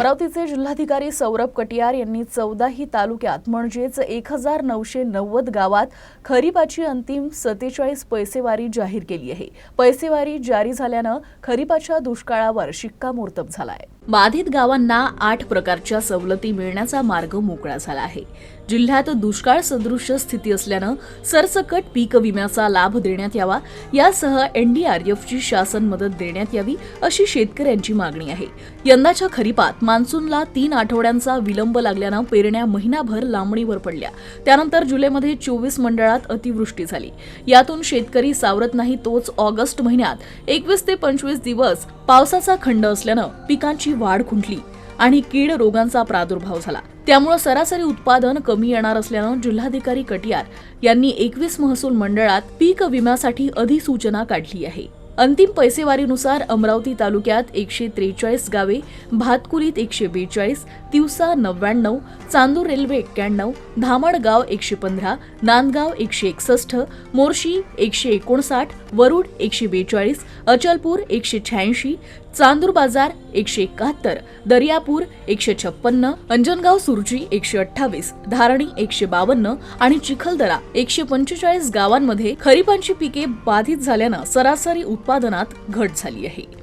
अमरावतीचे जिल्हाधिकारी सौरभ कटियार यांनी चौदाही तालुक्यात म्हणजेच एक हजार नऊशे नव्वद गावात खरीपाची अंतिम सत्तेचाळीस पैसेवारी जाहीर केली आहे. पैसेवारी जारी झाल्यानं खरीपाच्या दुष्काळावर शिक्कामोर्तब झाला आहे बाधित गावांना आठ प्रकारच्या सवलती मिळण्याचा मार्ग मोकळा झाला आहे. जिल्ह्यात दुष्काळ सदृश स्थिती असल्यानं सरसकट पीक विम्याचा लाभ देण्यात यावा यासह एनडीआरएफची शासन मदत देण्यात यावी अशी शेतकऱ्यांची मागणी आहे. यंदाच्या खरीपात मान्सूनला तीन आठवड्यांचा विलंब लागल्यानं पेरण्या महिनाभर लांबणीवर पडल्या. त्यानंतर जुलैमध्ये चोवीस मंडळात अतिवृष्टी झाली. यातून शेतकरी सावरत नाही तोच ऑगस्ट महिन्यात एकवीस ते पंचवीस दिवस पावसाचा खंड असल्यानं पिकांची वाढ खुंटली आणि कीड रोगांचा प्रादुर्भाव झाला. त्यामुळे सरासरी उत्पादन कमी येणार असल्यानं जिल्हाधिकारी कटियार यांनी एकवीस महसूल मंडळात पीक विम्यासाठी अधिसूचना काढली आहे. अंतिम पैसेवारीनुसार अमरावती तालुक्यात एकशे त्रेचाळीस गावे भातकुलीत एकशे बेचाळीस तिवसा नव्याण्णव चांदूर रेल्वे एक्क्याण्णव धामणगाव एकशे पंधरा नांदगाव एकशे एकसष्ट मोर्शी एकशे एकोणसाठ वरुड एकशे बेचाळीस अचलपूर एकशे शहाऐंशी चांदूर बाजार एकशे एकाहत्तर दर्यापूर एकशे छप्पन्न अंजनगाव सुरजी एकशे अठ्ठावीस धारणी एकशे बावन्न आणि चिखलदरा एकशे पंचेचाळीस गावांमध्ये खरीपांची पिके बाधित झाल्यानं सरासरी उत्पादनात घट झाली आहे.